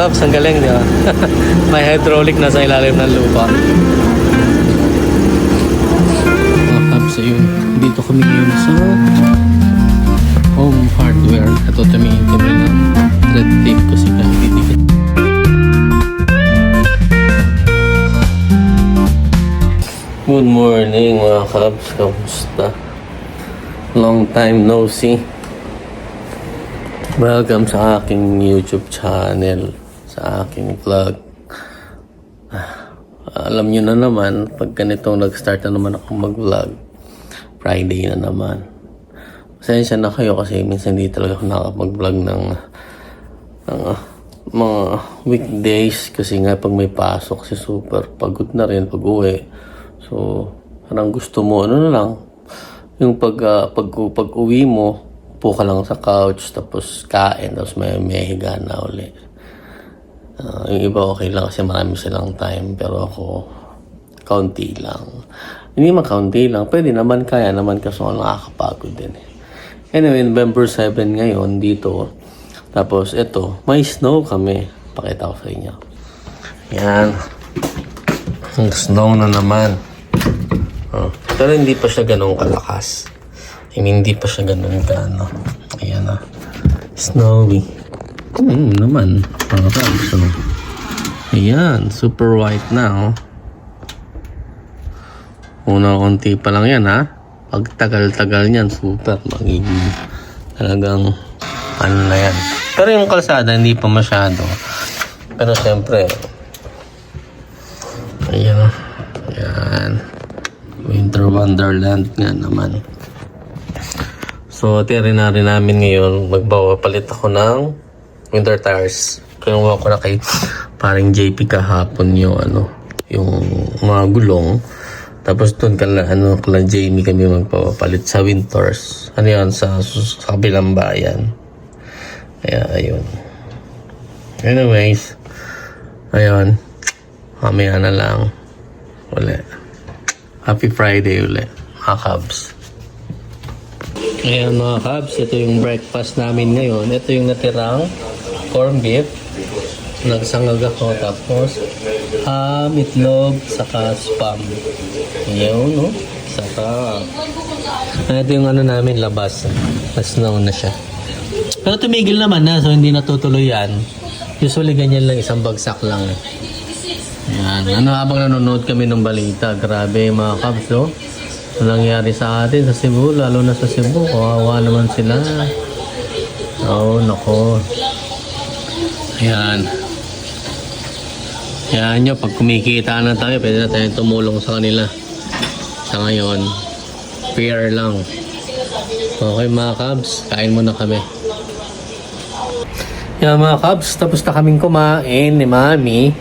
Kabs, ang galing, di ba? May hydraulic na sa ilalim ng lupa. Mga Kabs, ayun. Dito kami ngayon sa home hardware. Ito tumingin kami ng red tape kasi kami didikit. Good morning mga Kabs. Kamusta? Long time no see. Welcome sa aking YouTube channel, sa aking vlog. Ah, Alam nyo na naman, pag ganitong nag-start na naman ako mag-vlog, Friday na naman. Pasensya na kayo kasi minsan hindi talaga ako nakapag-vlog ng, ng ah, mga weekdays kasi nga pag may pasok si super pagod na rin pag uwi. So, parang gusto mo, ano na lang, yung pag, ah, pag, pag uwi mo, upo ka lang sa couch, tapos kain, tapos may, may higa na uli. Ah, yung iba okay lang kasi marami silang time, pero ako, kaunti lang. Hindi man kaunti lang, pwede naman, kaya naman kasi ako nakakapagod din eh. Anyway, November 7 ngayon dito. Tapos ito, may snow kami. Pakita ko sa inyo. Yan. Snow na naman. Oh. Pero hindi pa siya ganun kalakas. I mean, hindi pa siya ganun ka, ano. Ayan na. Snowy. Hmm, naman. Mga kabs, ano. Ayan, super white na, oh. Una konti pa lang yan, ha? Pag tagal-tagal niyan, super magiging talagang ano na yan. Pero yung kalsada, hindi pa masyado. Pero siyempre, ayan, ayan. Winter Wonderland nga naman. So, tiri na rin namin ngayon, magbawapalit ako ng winter tires. Kinuha ko na kay paring JP kahapon yung ano, yung mga gulong. Tapos doon kala, ano, kala Jamie kami magpapalit sa winters. Ano yan, sa, sa kabilang bayan. Kaya, ayun. Anyways, ayun. Mamaya na lang. Uli. Happy Friday uli, mga Cubs. Ayan mga Cubs, ito yung breakfast namin ngayon. Ito yung natirang corned beef. Nagsangag ako tapos ham, itlog, saka spam. Yun, no? Saka ito yung ano namin, labas. Mas na na siya. Pero tumigil naman na, so hindi natutuloy yan. Usually ganyan lang, isang bagsak lang. Yan. Ano habang nanonood kami ng balita, grabe mga kabs, no? Ano nangyari sa atin sa Cebu, lalo na sa Cebu, kawawa naman sila. Oh, nako. Ayan. Yan nyo, pag kumikita na tayo, pwede na tayong tumulong sa kanila. Sa ngayon, fair lang. Okay mga kabs, kain muna kami. Yan mga kabs, tapos na kaming kumain ni Mami.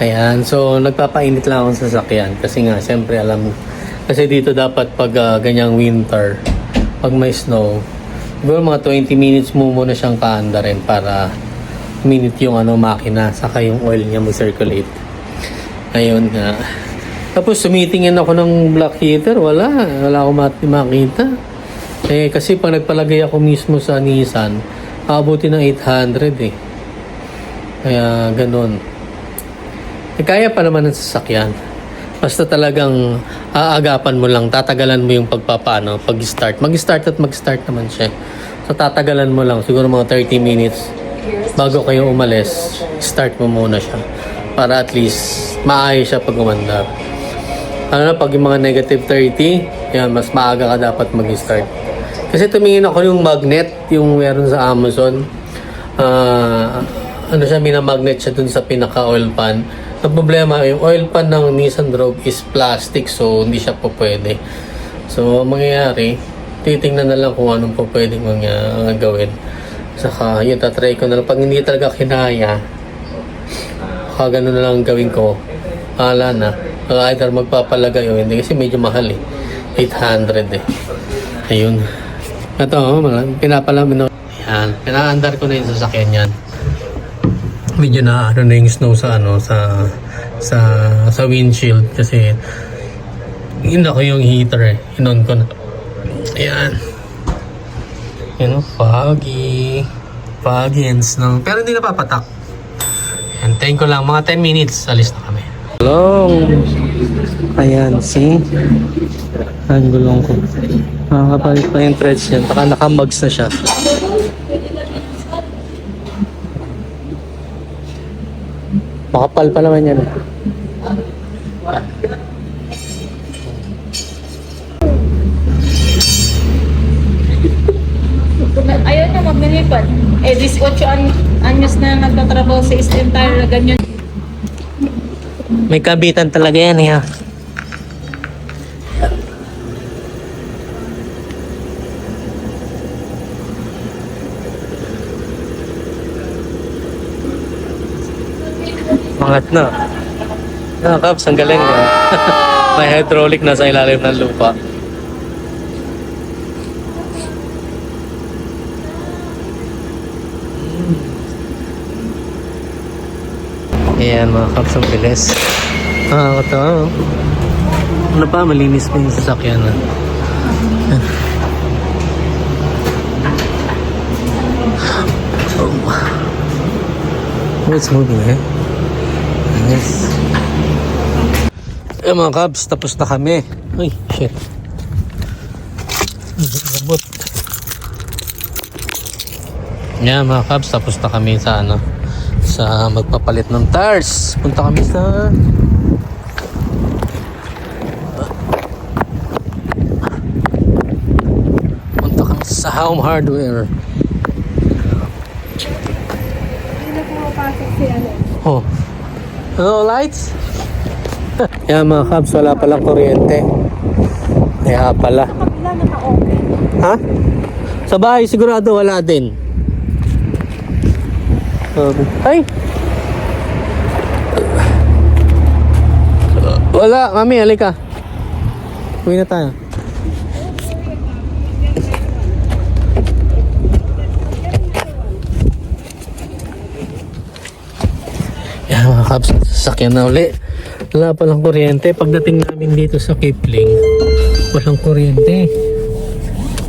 Ayan, so nagpapainit lang ako sa sasakyan kasi nga, siyempre alam, kasi dito dapat pag ah, ganyang winter, pag may snow, siguro mga 20 minutes mo muna siyang kaanda rin para minute yung ano makina, saka yung oil niya mag-circulate. Ayun nga. Tapos sumitingin ako ng black heater, wala, wala akong makita. Eh, kasi pag nagpalagay ako mismo sa Nissan, aabuti ng 800 eh. Kaya, ganun. Eh, kaya pa naman ng sasakyan. Basta talagang aagapan mo lang, tatagalan mo yung pagpapano, pag-start. Mag-start at mag-start naman siya. So tatagalan mo lang, siguro mga 30 minutes bago kayo umalis, start mo muna siya. Para at least maayos siya pag umandar. Ano na, pag yung mga negative 30, yan, mas maaga ka dapat mag-start. Kasi tumingin ako yung magnet, yung meron sa Amazon. Ah, ano siya, minamagnet siya dun sa pinaka-oil pan. Ang problema, yung oil pan ng Nissan Rogue is plastic, so hindi siya po pwede. So, ang mangyayari, titingnan na lang kung anong po pwedeng mga gawin. Saka, yun, tatry ko na lang. Pag hindi talaga kinaya, baka ganun na lang ang gawin ko. Paala na. Either magpapalagay o hindi. Kasi medyo mahal eh. 800 eh. Ayun. Ito, oh, pinapalamin na. Yan. Pinaandar ko na yung sasakyan yan. Medyo na ano na yung snow sa ano sa sa sa windshield kasi yun ako yung heater eh. Inon ko na. Ayan. Yan o, foggy. Foggy and snow. Pero hindi napapatak. Antayin ko lang, mga 10 minutes, alis na kami. Hello! Ayan, see? Ang gulong ko. Nakakapalit pa yung threads yan. Baka nakamugs na siya. Makapal pa naman yan. Eh, 18 an anyos na nagtatrabaho sa Eastern Tire na ganyan. May kabitan talaga yan eh. ha. Mangat na. Ah, Kaps, ang galing ah. May hydraulic na sa ilalim ng lupa. Ayan mga Kaps, ang bilis. Ah, ito ah. Ano pa, malinis pa yung sasakyan ah. Oh. Oh, it's moving eh. Yes. Eh mga Cubs, tapos na kami. Ay, shit. Labot. Yan mga Cubs, tapos na kami sa ano, sa magpapalit ng tires. Punta kami sa Punta kami sa Home Hardware. Oh. Hello, lights? Yan mga Cubs, wala palang kuryente. Kaya pala. Ha? Sa bahay sigurado wala din. Um, ay! Wala, mami, halika. Uwi na tayo. Yan mga kaps, sasakyan na uli. Wala palang kuryente. Pagdating namin dito sa Kipling, walang kuryente.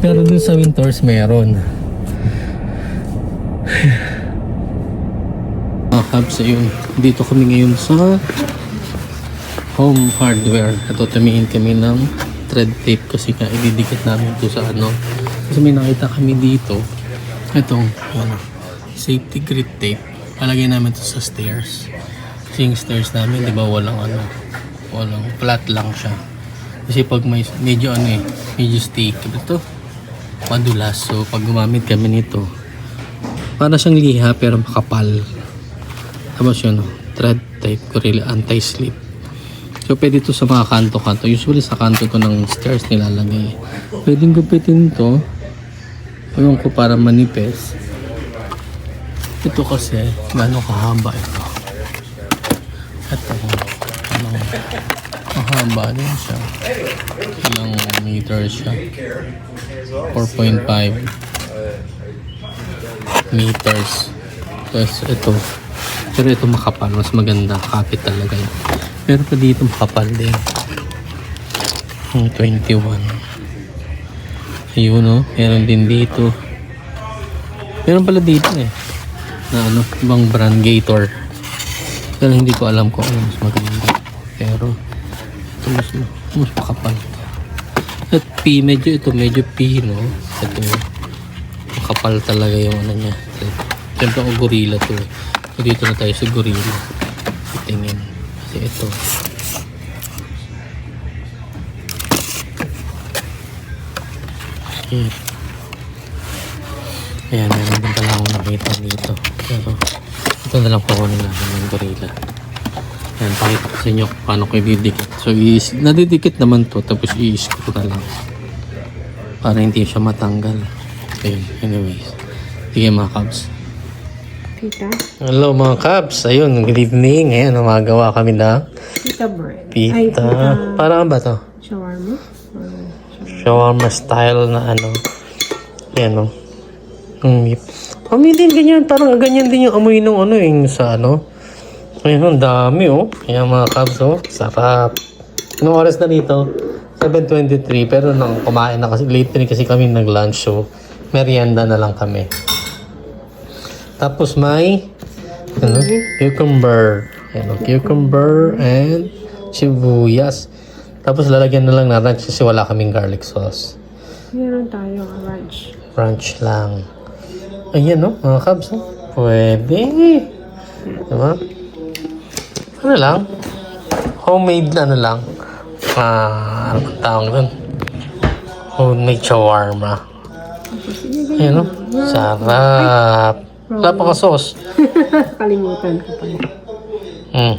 Pero dun sa Winters meron. Kabs, ayun. Dito kami ngayon sa home hardware. Ito, tumingin kami ng thread tape kasi nga ididikit namin ito sa ano. Kasi may nakita kami dito. Itong ano, safety grit tape. Palagay namin ito sa stairs. Kasi yung stairs namin, di ba, walang ano, walang flat lang siya. Kasi pag may medyo ano eh, medyo sticky. Ito, madulas. So, pag gumamit kami nito, para siyang liha pero makapal. Tapos yun, thread type Gorilla anti-slip. So, pwede ito sa mga kanto-kanto. Usually sa kanto ko ng stairs nilalagay. Pwedeng gupitin to. Ewan ko para manipis. Ito kasi, gano'ng kahaba ito. Ito, ano, mahaba din siya. Ilang meter siya. 4.5 meters. Tapos ito. Pero ito makapal. Mas maganda. Kapit talaga yun. Pero pa dito makapal din. Yung 21. Ayun no. Meron din dito. Meron pala dito eh. Na ano. Ibang brand Gator. Pero hindi ko alam kung ano mas maganda. Pero ito mas, mas makapal. At P, medyo ito, medyo P, no? Ito, makapal talaga yung ano niya. Siyempre ako gorilla to eh. So, dito na tayo sa gorilla. Titingin. Kasi ito. Ayan. Ayan, meron din pala akong nakita dito. Pero, ito na lang kukunin natin ng gorilla. Ayan, pakita ko sa inyo paano ko ididikit. So, i- nadidikit naman to, tapos i-screw na lang. Para hindi siya matanggal. Ayun, anyways. Sige mga Cubs. Pita? Hello mga Cubs. Ayun, good evening. Ayan, umagawa kami na Pita bread. pita. Parang ba to? Shawarma? Shawarma style na ano. Ayan o. Ang meat. Amoy din ganyan. Parang ganyan din yung amoy ng ano yung sa ano. Ayun, ang dami oh. Ayan mga Cubs oh. Sarap. Anong oras na dito? 7.23 pero nang kumain na kasi late rin kasi kami nag-lunch so merienda na lang kami. Tapos may Ano? Cucumber. Ano? Cucumber and sibuyas. Tapos lalagyan na lang natin kasi wala kaming garlic sauce. Meron tayong ranch. Ranch lang. Ayan no, mga kabs. No? Pwede. Diba? Ano lang? Homemade na ano lang. Ah, ano tawag doon? Homemade shawarma. Ayan no? Sarap. Wala pa ka sauce. Kalimutan ko pala. Mm.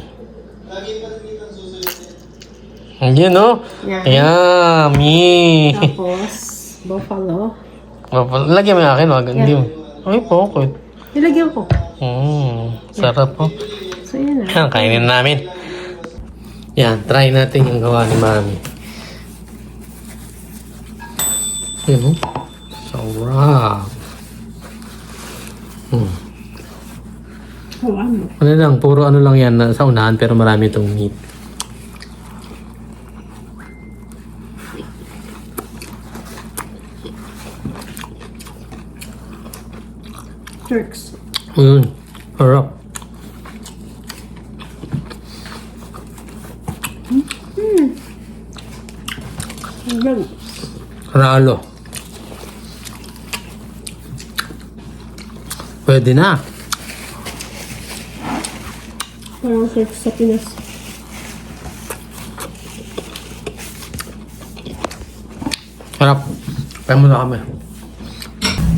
Ayan no? Yan. Yummy! Tapos, buffalo. Lagyan mo yung akin, wag. Hindi mo. Ay po, okay. Nilagyan ko. Mm, sarap po. So, yun na. Yan, kainin namin. Yan, try natin yung gawa ni Mami. Yun. Sarap. Hmm. Oh, ano? Ano lang, puro ano lang yan na- sa unahan pero marami itong meat. Turks. Ayun, sarap. Ayan. Ralo. Pwede na. Parang search sa Pinas. Harap. Kaya muna kami.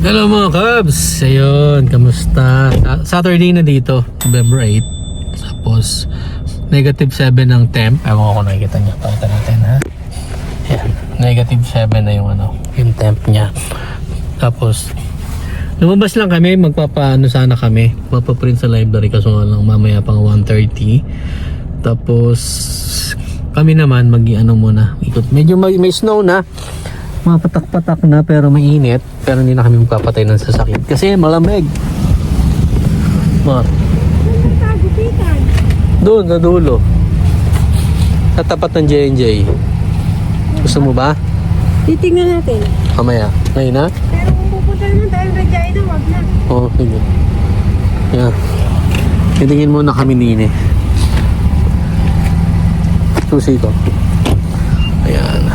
Hello mga Cubs! Ayun, kamusta? Sa- Saturday na dito, November 8. Tapos, negative 7 ng temp. Ewan ko kung nakikita niyo. Pakita natin ha. Yan. Negative 7 na yung ano, yung temp niya. Tapos, lumabas lang kami. Magpapaano sana kami. Mapaprint sa library kaso nga lang mamaya pang 1.30. Tapos, kami naman mag ano muna. Ikot. Medyo may, may snow na mga patak-patak na pero mainit pero hindi na kami magpapatay ng sasakyan kasi malamig Ma, Tagupitan. doon sa dulo sa tapat ng J&J gusto mo ba? Titingnan natin. mamaya ngayon na? Pero kung pupunta naman oo sige yan titingin muna kami nini susi ko. Ayan.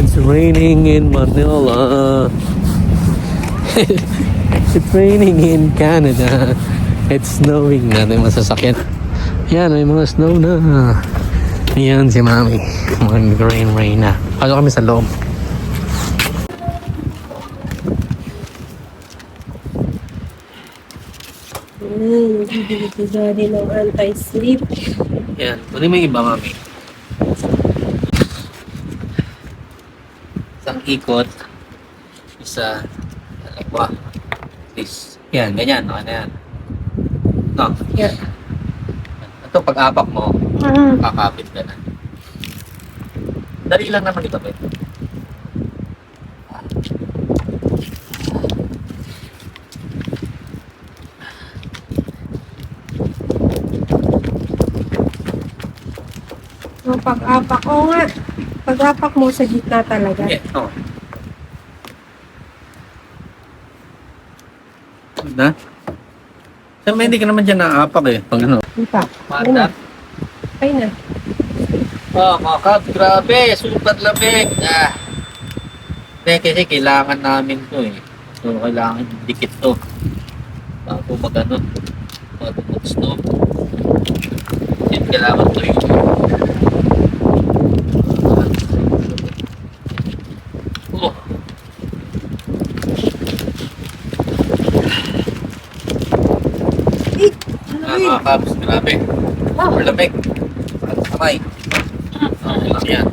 It's raining in Manila. It's raining in Canada. It's snowing na may masasakyan yan may mga snow na. Ayan si mami. Mag rain rain na. Pasok kami sa loob Hmm, bibili ko daddy ng anti-sleep. Yan. Kunin mo yung iba, mami. Isang ikot. Isa. Dalawa. This. Yan, ganyan. Na yan. No. Yan. Ito, pag apak mo, Ah, kakapit ka na. Dali lang naman ito, Pet. So pag-apak, oo nga. Pag-apak mo sa gitna talaga. Yeah, no. Na? Siyempre, hindi ka naman dyan naapak eh. Pag ano. Di pa. Ayun na. Oh, mga kabs, grabe, super lamig. Ah. Hindi, kasi kailangan namin to eh. So, kailangan dikit to. Bago mag ano, bago mag snow. Kasi kailangan to yung Oh. Eh, Ah, mga grabe. Super lamig. At kamay. Okay lang yan.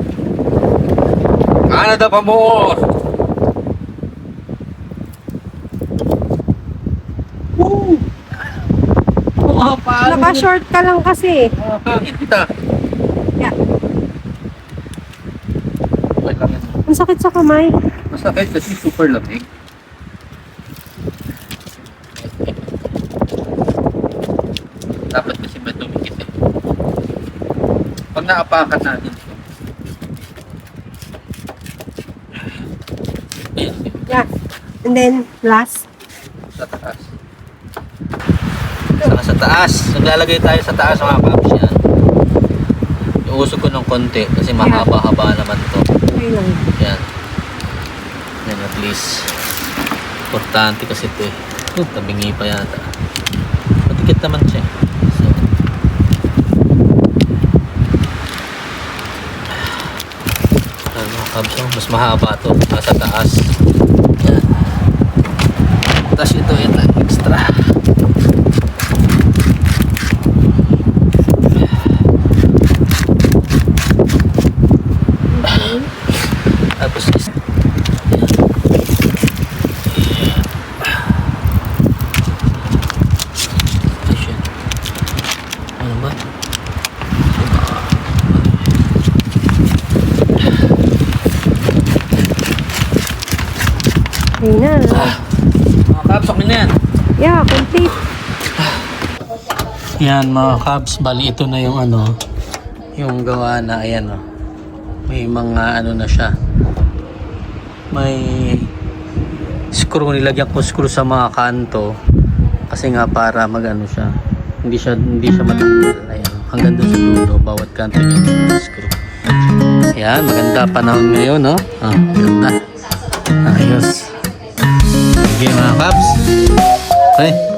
Canada pa more! Woo! Oh? Naka-short ka lang kasi. Bakit kita? Yeah. Okay lang yan. Ang sakit sa kamay. Masakit kasi super lamig. Dapat kasi madumikit eh. Naapakan natin ito. Yeah. And then, last. sa taas. Saka sa taas. Naglalagay tayo sa taas mga paps yan. Iusog ko ng konti kasi mahaba-haba naman to. Okay lang. Yan. Yan at least. Importante kasi ito eh. Tabingi pa yata. Matikit naman siya. So, ano mga kabs, oh, mas mahaba to. Nasa taas. Yan. Tapos ito, ito, extra. Tapos is- Station. Ano ba? Ayun na. Okay na yan. Yeah, complete. Yan mga kabs, bali ito na yung ano, yung gawa na, ayan o. May mga ano na siya. May screw, nilagyan ko screw sa mga kanto. Kasi nga para magano siya. Hindi siya, hindi siya matanggal. Ayan, hanggang doon sa dulo, bawat kanto niya screw. Ayan, maganda panahon ngayon, no? Ah, maganda. Ayos. Sige mga kabs. Okay.